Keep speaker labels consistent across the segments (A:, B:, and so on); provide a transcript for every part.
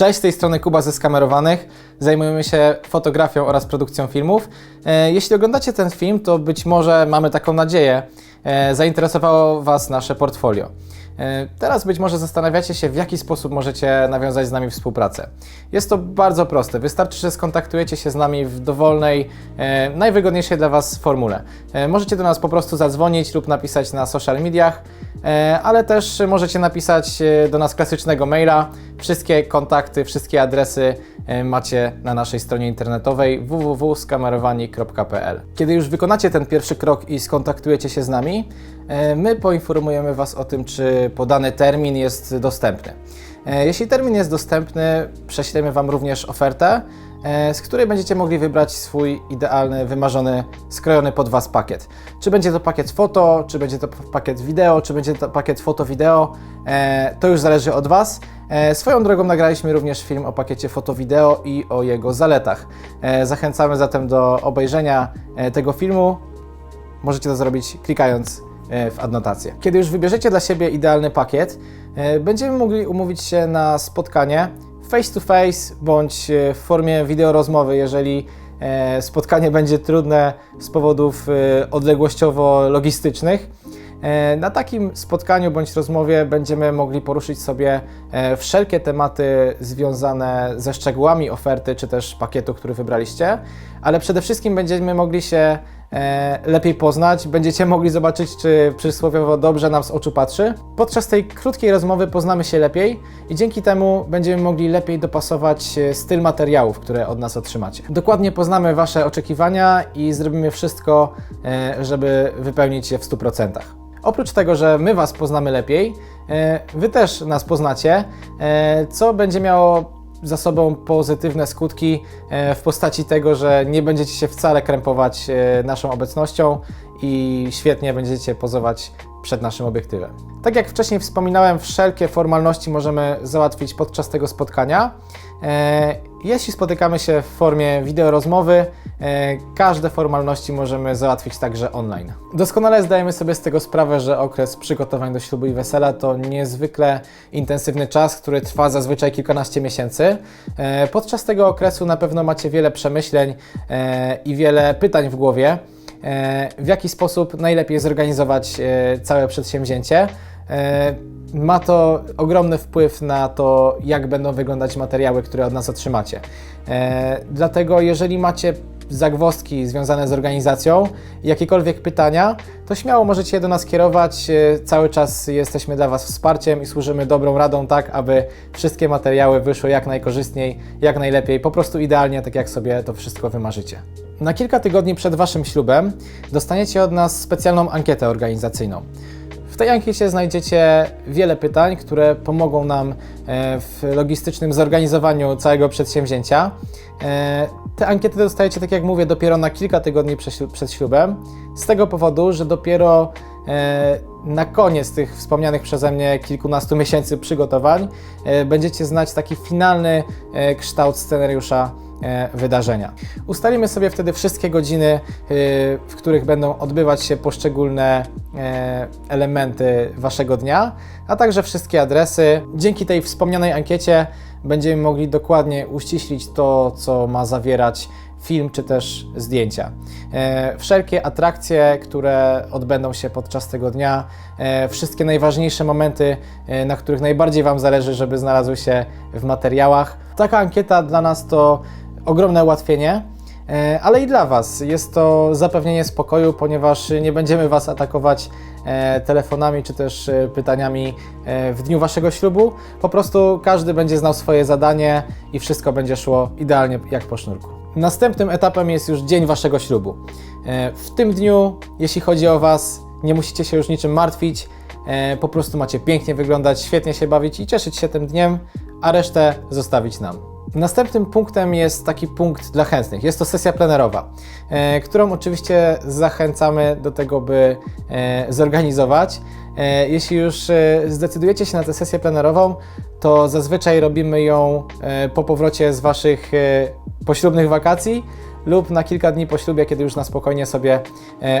A: Cześć, z tej strony Kuba ze Skamerowanych. Zajmujemy się fotografią oraz produkcją filmów. E, Jeśli oglądacie ten film, to być może mamy taką nadzieję, e, zainteresowało Was nasze portfolio. E, Teraz być może zastanawiacie się, w jaki sposób możecie nawiązać z nami współpracę. Jest to bardzo proste. Wystarczy, że skontaktujecie się z nami w dowolnej, e, najwygodniejszej dla Was formule. E, Możecie do nas po prostu zadzwonić lub napisać na social mediach, ale też możecie napisać do nas klasycznego maila. Wszystkie kontakty, wszystkie adresy macie na naszej stronie internetowej www.skamerowani.pl. Kiedy już wykonacie ten pierwszy krok i skontaktujecie się z nami, my poinformujemy Was o tym, czy podany termin jest dostępny. E, Jeśli termin jest dostępny, prześlemy Wam również ofertę, e, z której będziecie mogli wybrać swój idealny, wymarzony, skrojony pod Was pakiet. Czy będzie to pakiet foto, czy będzie to pakiet wideo, czy będzie to pakiet foto-wideo, e, to już zależy od Was. Swoją drogą nagraliśmy również film o pakiecie foto-wideo i o jego zaletach. Zachęcamy zatem do obejrzenia tego filmu. Możecie to zrobić klikając w adnotację. Kiedy już wybierzecie dla siebie idealny pakiet, e, będziemy mogli umówić się na spotkanie face to face bądź e, w formie wideorozmowy, jeżeli e, spotkanie będzie trudne z powodów e, odległościowo-logistycznych. E, Na takim spotkaniu bądź rozmowie będziemy mogli poruszyć sobie e, wszelkie tematy związane ze szczegółami oferty czy też pakietu, który wybraliście, ale przede wszystkim będziemy mogli się e, lepiej poznać, będziecie mogli zobaczyć, czy przysłowiowo dobrze nam z oczu patrzy. Podczas tej krótkiej rozmowy poznamy się lepiej i dzięki temu będziemy mogli lepiej dopasować e, styl materiałów, które od nas otrzymacie. Dokładnie poznamy Wasze oczekiwania i zrobimy wszystko, e, żeby wypełnić je w 100%. Oprócz tego, że my Was poznamy lepiej, e, Wy też nas poznacie, e, co będzie miało za sobą pozytywne skutki e, w postaci tego, że nie będziecie się wcale krępować e, naszą obecnością i świetnie będziecie pozować przed naszym obiektywem. Tak jak wcześniej wspominałem, wszelkie formalności możemy załatwić podczas tego spotkania. Jeśli spotykamy się w formie wideorozmowy, e, każde formalności możemy załatwić także online. Doskonale zdajemy sobie z tego sprawę, że okres przygotowań do ślubu i wesela to niezwykle intensywny czas, który trwa zazwyczaj kilkanaście miesięcy. E, Podczas tego okresu na pewno macie wiele przemyśleń e, i wiele pytań w głowie, w jaki sposób najlepiej zorganizować całe przedsięwzięcie. Ma to ogromny wpływ na to, jak będą wyglądać materiały, które od nas otrzymacie. E, Dlatego, jeżeli macie zagwozdki związane z organizacją, jakiekolwiek pytania, to śmiało możecie je do nas kierować. E, Cały czas jesteśmy dla Was wsparciem i służymy dobrą radą, tak aby wszystkie materiały wyszły jak najkorzystniej, jak najlepiej, po prostu idealnie, tak jak sobie to wszystko wymarzycie. Na kilka tygodni przed Waszym ślubem dostaniecie od nas specjalną ankietę organizacyjną. Tej ankiecie znajdziecie wiele pytań, które pomogą nam e, w logistycznym zorganizowaniu całego przedsięwzięcia. E, Te ankiety dostajecie, tak jak mówię, dopiero na kilka tygodni przed ślu- przed ślubem, z tego powodu, że dopiero e, na koniec tych wspomnianych przeze mnie kilkunastu miesięcy przygotowań będziecie znać taki finalny kształt scenariusza wydarzenia. Ustalimy sobie wtedy wszystkie godziny, w których będą odbywać się poszczególne elementy Waszego dnia, a także wszystkie adresy. Dzięki tej wspomnianej ankiecie będziemy mogli dokładnie uściślić to, co ma zawierać film czy też zdjęcia. E, wszelkie atrakcje, które odbędą się podczas tego dnia, e, wszystkie najważniejsze momenty, e, na których najbardziej Wam zależy, żeby znalazły się w materiałach. Taka ankieta dla nas to ogromne ułatwienie. E, ale i dla Was jest to zapewnienie spokoju, ponieważ nie będziemy Was atakować e, telefonami czy też e, pytaniami w dniu Waszego ślubu. Po prostu każdy będzie znał swoje zadanie i wszystko będzie szło idealnie jak po sznurku. Następnym etapem jest już dzień Waszego ślubu. W tym dniu, jeśli chodzi o Was, nie musicie się już niczym martwić. Po prostu macie pięknie wyglądać, świetnie się bawić i cieszyć się tym dniem, a resztę zostawić nam. Następnym punktem jest taki punkt dla chętnych. Jest to sesja plenerowa, e, którą oczywiście zachęcamy do tego, by e, zorganizować. E, jeśli już zdecydujecie się na tę sesję plenerową, to zazwyczaj robimy ją po powrocie z Waszych poślubnych wakacji lub na kilka dni po ślubie, kiedy już na spokojnie sobie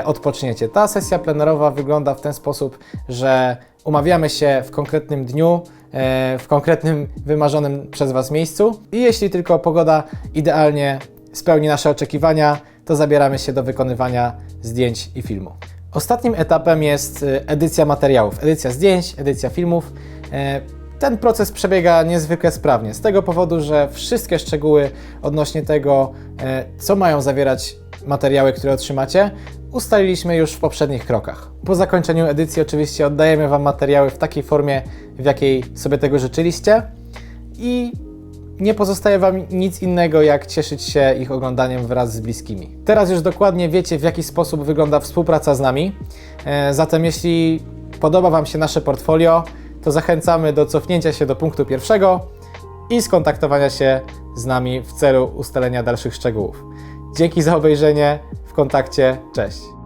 A: odpoczniecie. Ta sesja plenerowa wygląda w ten sposób, że umawiamy się w konkretnym dniu w konkretnym, wymarzonym przez Was miejscu. I jeśli tylko pogoda idealnie spełni nasze oczekiwania, to zabieramy się do wykonywania zdjęć i filmu. Ostatnim etapem jest e, edycja materiałów, edycja zdjęć, edycja filmów. E, Ten proces przebiega niezwykle sprawnie, z tego powodu, że wszystkie szczegóły odnośnie tego, e, co mają zawierać materiały, które otrzymacie, ustaliliśmy już w poprzednich krokach. Po zakończeniu edycji oczywiście oddajemy Wam materiały w takiej formie, w jakiej sobie tego życzyliście i nie pozostaje Wam nic innego, jak cieszyć się ich oglądaniem wraz z bliskimi. Teraz już dokładnie wiecie, w jaki sposób wygląda współpraca z nami. E, Zatem, jeśli podoba Wam się nasze portfolio, to zachęcamy do cofnięcia się do punktu pierwszego i skontaktowania się z nami w celu ustalenia dalszych szczegółów. Dzięki za obejrzenie. W kontakcie. Cześć.